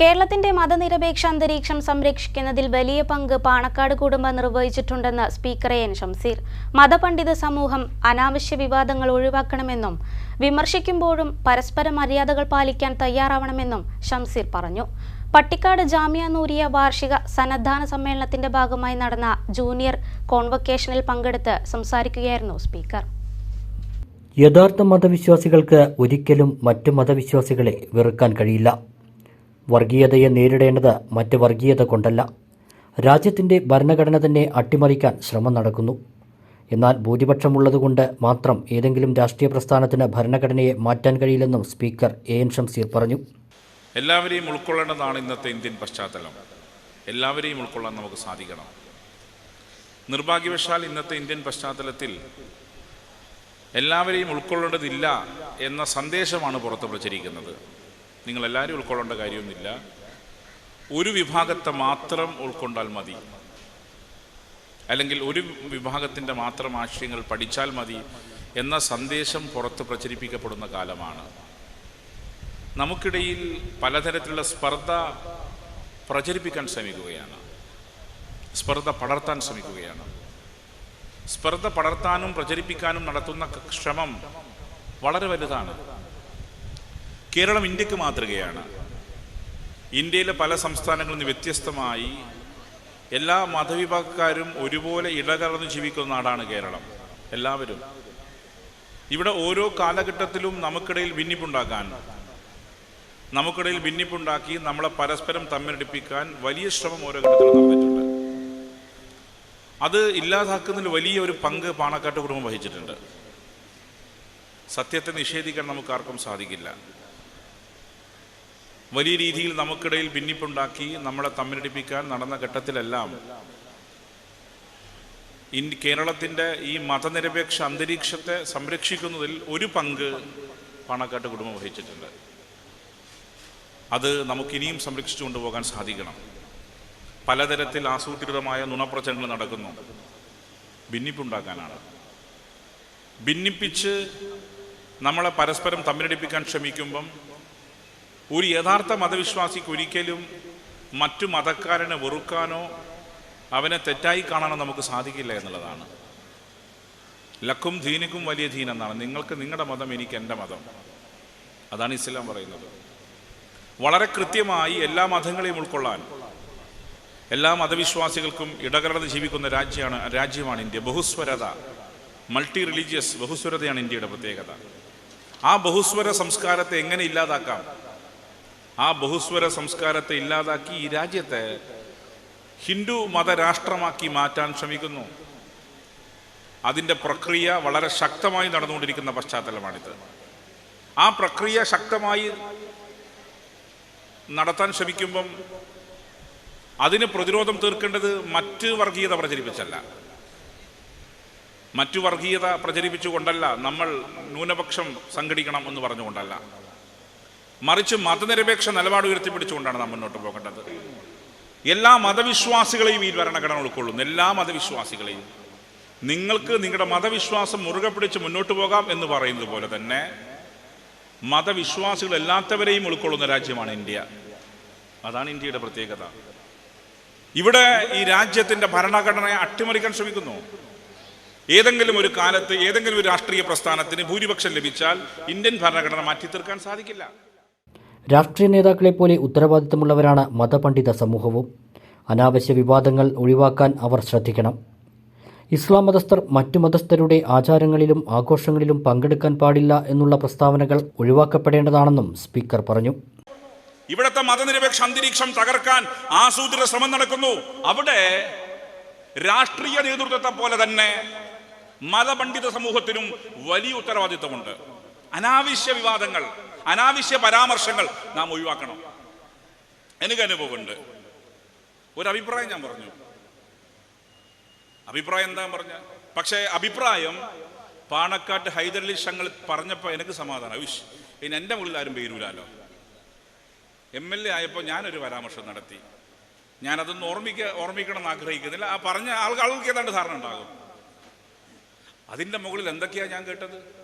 കേരളത്തിന്റെ മതനിരപേക്ഷ അന്തരീക്ഷം സംരക്ഷിക്കുന്നതിൽ വലിയ പങ്ക് പാണക്കാട് കുടുംബം നിർവഹിച്ചിട്ടുണ്ടെന്ന് സ്പീക്കർ എൻ ഷംസീർ മതപണ്ഡിത സമൂഹം അനാവശ്യ വിവാദങ്ങൾ ഒഴിവാക്കണമെന്നും വിമർശിക്കുമ്പോഴും പരസ്പര മര്യാദകൾ പാലിക്കാൻ തയ്യാറാവണമെന്നും ഷംസീർ പറഞ്ഞു. പട്ടിക്കാട് ജാമ്യ നൂരിയ വാർഷിക സന്നദ്ധാന സമ്മേളനത്തിന്റെ ഭാഗമായി നടന്ന ജൂനിയർ കോൺവക്കേഷനിൽ പങ്കെടുത്ത് സംസാരിക്കുകയായിരുന്നു സ്പീക്കർ. യഥാർത്ഥ മതവിശ്വാസികൾക്ക് ഒരിക്കലും മറ്റു മതവിശ്വാസികളെ വെറുക്കാൻ കഴിയില്ല. വർഗീയതയെ നേരിടേണ്ടത് മറ്റ് വർഗീയത കൊണ്ടല്ല. രാജ്യത്തിന്റെ ഭരണഘടന തന്നെ അട്ടിമറിക്കാൻ ശ്രമം നടക്കുന്നു. എന്നാൽ ഭൂരിപക്ഷമുള്ളതുകൊണ്ട് മാത്രം ഏതെങ്കിലും രാഷ്ട്രീയ പ്രസ്ഥാനത്തിന് ഭരണഘടനയെ മാറ്റാൻ കഴിയില്ലെന്നും സ്പീക്കർ എ എൻ ഷംസീർ പറഞ്ഞു. എല്ലാവരെയും ഉൾക്കൊള്ളേണ്ടതാണ് ഇന്നത്തെ ഇന്ത്യൻ പശ്ചാത്തലം. എല്ലാവരെയും ഉൾക്കൊള്ളാൻ നമുക്ക് സാധിക്കണം. നിർഭാഗ്യവശാൽ ഇന്നത്തെ ഇന്ത്യൻ പശ്ചാത്തലത്തിൽ എല്ലാവരെയും ഉൾക്കൊള്ളേണ്ടതില്ല എന്ന സന്ദേശമാണ് പുറത്ത് പ്രചരിക്കുന്നത് നിങ്ങൾ എല്ലാവരും ഉൾക്കൊള്ളേണ്ട കാര്യമൊന്നുമില്ല ഒരു വിഭാഗത്തെ മാത്രം ഉൾക്കൊണ്ടാൽ മതി. അല്ലെങ്കിൽ ഒരു വിഭാഗത്തിന്റെ മാത്രം ആശയങ്ങൾ പഠിച്ചാൽ മതി എന്ന സന്ദേശം പുറത്ത് പ്രചരിപ്പിക്കപ്പെടുന്ന കാലമാണ്. നമുക്കിടയിൽ പലതരത്തിലുള്ള സ്പർദ്ധ പ്രചരിപ്പിക്കാൻ ശ്രമിക്കുകയാണ്. സ്പർദ്ധ പടർത്താൻ ശ്രമിക്കുകയാണ്. സ്പർദ്ധ പടർത്താനും പ്രചരിപ്പിക്കാനും നടത്തുന്ന ശ്രമം വളരെ വലുതാണ്. കേരളം ഇന്ത്യയ്ക്ക് മാതൃകയാണ്. ഇന്ത്യയിലെ പല സംസ്ഥാനങ്ങളിൽ നിന്ന് വ്യത്യസ്തമായി എല്ലാ മതവിഭാഗക്കാരും ഒരുപോലെ ഇടകലർന്ന് ജീവിക്കുന്ന നാടാണ് കേരളം. എല്ലാവരും. ഇവിടെ ഓരോ കാലഘട്ടത്തിലും നമുക്കിടയിൽ ഭിന്നിപ്പുണ്ടാക്കാൻ നമുക്കിടയിൽ ഭിന്നിപ്പുണ്ടാക്കി നമ്മളെ പരസ്പരം തമ്മിലടിപ്പിക്കാൻ വലിയ ശ്രമം ഓരോ ഘട്ടത്തിലും നടന്നിട്ടുണ്ട്. അത് ഇല്ലാതാക്കുന്നതിൽ വലിയ ഒരു പങ്ക് പാണക്കാട്ട് കുടുംബം വഹിച്ചിട്ടുണ്ട്. സത്യത്തെ നിഷേധിക്കാൻ നമുക്ക് ആർക്കും സാധിക്കില്ല. വലിയ രീതിയിൽ നമുക്കിടയിൽ ഭിന്നിപ്പുണ്ടാക്കി നമ്മളെ തമ്മിലടിപ്പിക്കാൻ നടന്ന ഘട്ടത്തിലെല്ലാം ഇൻ കേരളത്തിന്റെ ഈ മതനിരപേക്ഷ അന്തരീക്ഷത്തെ സംരക്ഷിക്കുന്നതിൽ ഒരു പങ്ക് പാണക്കാട്ട് കുടുംബം വഹിച്ചിട്ടുണ്ട്. അത് നമുക്കിനിയും സംരക്ഷിച്ചു കൊണ്ടുപോകാൻ സാധിക്കണം. പലതരത്തിൽ ആസൂത്രിതമായ നുണപ്രചരണങ്ങൾ നടക്കുന്നു. ഭിന്നിപ്പുണ്ടാക്കാനാണ്. ഭിന്നിപ്പിച്ച് നമ്മളെ പരസ്പരം തമ്മിലടിപ്പിക്കാൻ ശ്രമിക്കുമ്പം ഒരു യഥാർത്ഥ മതവിശ്വാസിക്ക് ഒരിക്കലും മറ്റു മതക്കാരനെ വെറുക്കാനോ അവനെ തെറ്റായി കാണാനോ നമുക്ക് സാധിക്കില്ല എന്നുള്ളതാണ്. ലക്കും ദീനിക്കും വലിയ ദീൻ എന്നാണ് നിങ്ങൾക്ക് നിങ്ങളുടെ മതം എനിക്ക് എന്റെ മതം. അതാണ് ഇസ്ലാം പറയുന്നത്. വളരെ കൃത്യമായി എല്ലാ മതങ്ങളെയും ഉൾക്കൊള്ളാൻ എല്ലാ മതവിശ്വാസികൾക്കും ഇടകലർന്ന് ജീവിക്കുന്ന രാജ്യമാണ് രാജ്യമാണ് ഇന്ത്യ. ബഹുസ്വരത മൾട്ടി റിലീജിയസ് ബഹുസ്വരതയാണ് ഇന്ത്യയുടെ പ്രത്യേകത. ആ ബഹുസ്വര സംസ്കാരത്തെ എങ്ങനെ ഇല്ലാതാക്കാം? ആ ബഹുസ്വര സംസ്കാരത്തെ ഇല്ലാതാക്കി ഈ രാജ്യത്തെ ഹിന്ദു മതരാഷ്ട്രമാക്കി മാറ്റാൻ ശ്രമിക്കുന്നു. അതിന്റെ പ്രക്രിയ വളരെ ശക്തമായി നടന്നുകൊണ്ടിരിക്കുന്ന പശ്ചാത്തലമാണിത്. ആ പ്രക്രിയ ശക്തമായി നടത്താൻ ശ്രമിക്കുമ്പം അതിന് പ്രതിരോധം തീർക്കേണ്ടത് മറ്റ് വർഗീയത പ്രചരിപ്പിച്ചല്ല. മറ്റു വർഗീയത പ്രചരിപ്പിച്ചുകൊണ്ടല്ല നമ്മൾ ന്യൂനപക്ഷം സംഘടിക്കണം എന്ന് പറഞ്ഞുകൊണ്ടല്ല. മറിച്ച് മതനിരപേക്ഷ നിലപാട് ഉയർത്തിപ്പിടിച്ചുകൊണ്ടാണ് നാം മുന്നോട്ട് പോകേണ്ടത്. എല്ലാ മതവിശ്വാസികളെയും ഈ ഭരണഘടന ഉൾക്കൊള്ളുന്നു. എല്ലാ മതവിശ്വാസികളെയും. നിങ്ങൾക്ക് നിങ്ങളുടെ മതവിശ്വാസം മുറുകെ പിടിച്ച് മുന്നോട്ട് പോകാം എന്ന് പറയുന്നത് പോലെ തന്നെ മതവിശ്വാസികൾ എല്ലാത്തവരെയും ഉൾക്കൊള്ളുന്ന രാജ്യമാണ് ഇന്ത്യ. അതാണ് ഇന്ത്യയുടെ പ്രത്യേകത. ഇവിടെ ഈ രാജ്യത്തിന്റെ ഭരണഘടനയെ അട്ടിമറിക്കാൻ ശ്രമിക്കുന്നു. ഏതെങ്കിലും ഒരു കാലത്ത് ഏതെങ്കിലും ഒരു രാഷ്ട്രീയ പ്രസ്ഥാനത്തിന് ഭൂരിപക്ഷം ലഭിച്ചാൽ ഇന്ത്യൻ ഭരണഘടന മാറ്റി തീർക്കാൻ സാധിക്കില്ല. രാഷ്ട്രീയ നേതാക്കളെ പോലെ ഉത്തരവാദിത്തമുള്ളവരാണ് മതപണ്ഡിത സമൂഹവും. അനാവശ്യ വിവാദങ്ങൾ ഒഴിവാക്കാൻ അവർ ശ്രദ്ധിക്കണം. ഇസ്ലാം മതസ്ഥർ മറ്റു മതസ്ഥരുടെ ആചാരങ്ങളിലും ആഘോഷങ്ങളിലും പങ്കെടുക്കാൻ പാടില്ല എന്നുള്ള പ്രസ്താവനകൾ ഒഴിവാക്കപ്പെടേണ്ടതാണെന്നും സ്പീക്കർ പറഞ്ഞു. ഇവിടത്തെ മതനിരപേക്ഷ അന്തരീക്ഷം തകർക്കാൻ ആസൂത്രിത ശ്രമം നടക്കുന്നു. അവിടെ രാഷ്ട്രീയ നേതൃത്വത്തെ പോലെ തന്നെ മതപണ്ഡിത സമൂഹത്തിനും വലിയ ഉത്തരവാദിത്വമുണ്ട് അനാവശ്യ വിവാദങ്ങൾ അനാവശ്യ പരാമർശങ്ങൾ നാം ഒഴിവാക്കണം. എനിക്ക് അനുഭവമുണ്ട്. ഒരു അഭിപ്രായം ഞാൻ പറഞ്ഞു. അഭിപ്രായം എന്താ പറഞ്ഞ? പക്ഷേ അഭിപ്രായം പാണക്കാട്ട് ഹൈദരലി ഷങ്ങൾ പറഞ്ഞപ്പോൾ എനിക്ക് സമാധാനം. വിഷ് ഇനി എന്റെ മുകളിൽ ആരും പേരൂലാലോ? എം എൽ എ ആയപ്പോൾ ഞാനൊരു പരാമർശം നടത്തി. ഞാനതൊന്ന് ഓർമ്മിക്ക ഓർമ്മിക്കണം എന്ന് ആഗ്രഹിക്കുന്നില്ല. ആ പറഞ്ഞ ആൾക്ക് ആൾക്ക് ഏതാണ്ട് ധാരണ ഉണ്ടാകും. അതിന്റെ മുകളിൽ എന്തൊക്കെയാ ഞാൻ കേട്ടത്?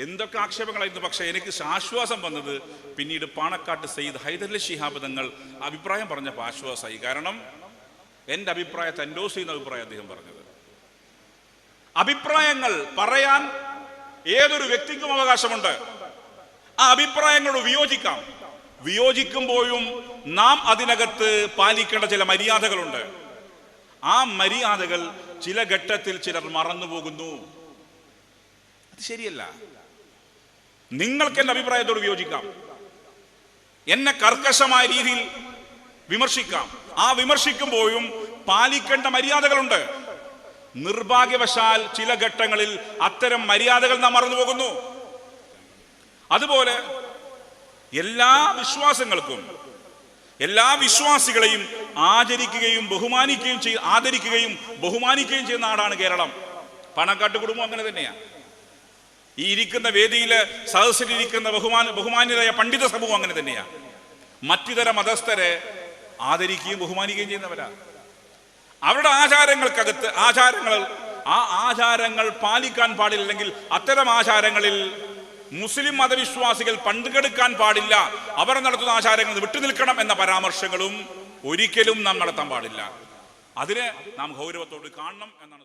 എന്തൊക്കെ ആക്ഷേപങ്ങളായിരുന്നു? പക്ഷേ എനിക്ക് ആശ്വാസം വന്നത് പിന്നീട് പാണക്കാട്ട് സെയ്ദ് ഹൈദരലി ശിഹാബ് തങ്ങൾ അഭിപ്രായം പറഞ്ഞപ്പോൾ ആശ്വാസമായി. കാരണം എന്റെ അഭിപ്രായത്തെ എൻഡോസ് ചെയ്യുന്ന അഭിപ്രായം അദ്ദേഹം പറഞ്ഞത്. അഭിപ്രായങ്ങൾ പറയാൻ ഏതൊരു വ്യക്തിക്കും അവകാശമുണ്ട്. ആ അഭിപ്രായങ്ങളോട് വിയോജിക്കാം. വിയോജിക്കുമ്പോഴും നാം അതിനകത്ത് പാലിക്കേണ്ട ചില മര്യാദകളുണ്ട്. ആ മര്യാദകൾ ചില ഘട്ടത്തിൽ ചിലർ മറന്നുപോകുന്നു. അത് ശരിയല്ല. നിങ്ങൾക്ക് എന്റെ അഭിപ്രായത്തോട് വിയോജിക്കാം. എന്നെ കർക്കശമായ രീതിയിൽ വിമർശിക്കാം. ആ വിമർശിക്കുമ്പോഴും പാലിക്കേണ്ട മര്യാദകളുണ്ട്. നിർഭാഗ്യവശാൽ ചില ഘട്ടങ്ങളിൽ അത്തരം മര്യാദകൾ നാം മറന്നുപോകുന്നു അതുപോലെ എല്ലാ വിശ്വാസങ്ങൾക്കും എല്ലാ വിശ്വാസികളെയും ആചരിക്കുകയും ബഹുമാനിക്കുകയും ചെയ് ആദരിക്കുകയും ബഹുമാനിക്കുകയും ചെയ്യുന്ന നാടാണ് കേരളം. പണക്കാട്ട് കുടുംബം അങ്ങനെ തന്നെയാണ് ഈ ഇരിക്കുന്ന വേദിയിൽ സദസ്സിലിരിക്കുന്ന ബഹുമാന ബഹുമാന്യരായ പണ്ഡിത സമൂഹം അങ്ങനെ തന്നെയാണ് മറ്റുതര മതസ്ഥരെ ആദരിക്കുകയും ബഹുമാനിക്കുകയും ചെയ്യുന്നവരാ. അവരുടെ ആചാരങ്ങൾക്കകത്ത് ആചാരങ്ങൾ ആ ആചാരങ്ങൾ പാലിക്കാൻ പാടില്ലെങ്കിൽ അത്തരം ആചാരങ്ങളിൽ മുസ്ലിം മതവിശ്വാസികൾ പങ്കെടുക്കാൻ പാടില്ല. അവർ നടത്തുന്ന ആചാരങ്ങൾ വിട്ടുനിൽക്കണം എന്ന പരാമർശങ്ങളും ഒരിക്കലും നാം നടത്താൻ പാടില്ല. അതിനെ നാം ഗൗരവത്തോട് കാണണം എന്നാണ്